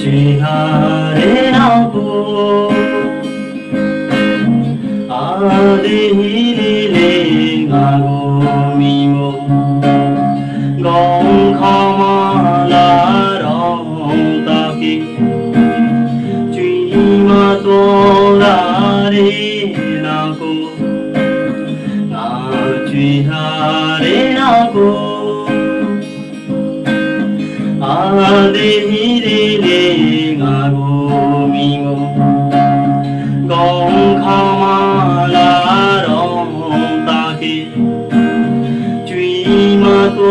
চেহারে নাব আদে হিরিলে গাগমিম গম খমালা রং তাকে চুইমা তোরারে নাগো না চুইহারে নাগো আদে হিরিলে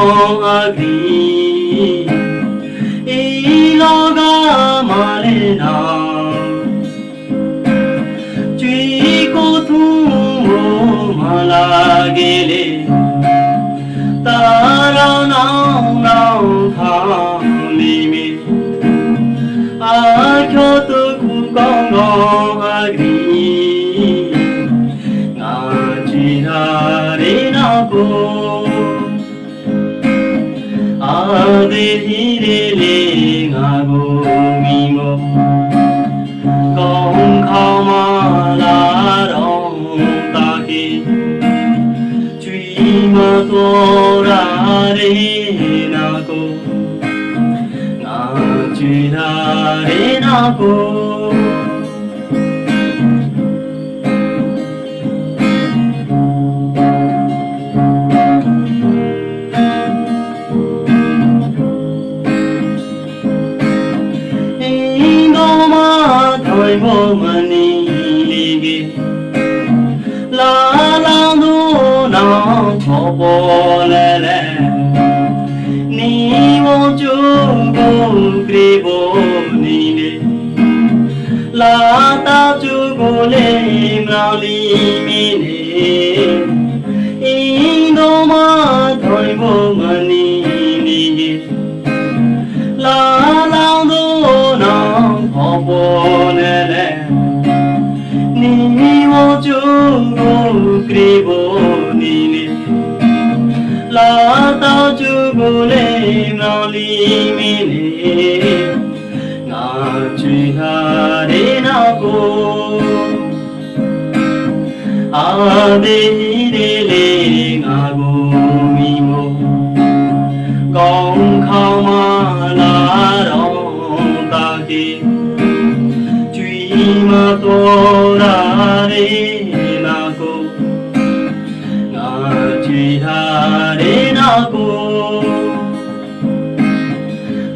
あり色がまれなちことをまらげれたらななんはみみあきょとくかんがありがちられなこ 내일에 행하고 미모 건강하라롱 따기 주이마 돌아레나고 나주라레나고 বৈভবানী। লালানো না খবলেলে নিব যোগ গ্রীব নিলে লাতা যোগলে মৃণী বলে নলি মিলে। নাচি হারে নগো। আদে রেলে নাগো মিমো। গং খামালা রং তাকে চুইমা তোরা রে নাগো। নাচি হারে নাগো।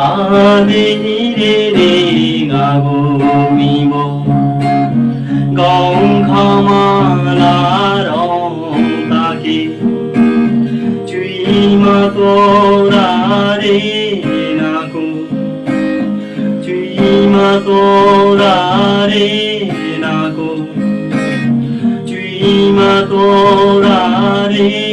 하늘에 내가고 미모 공감하나롱다기 주이마 도라리나고 주이마 도라리나고 주이마 도라리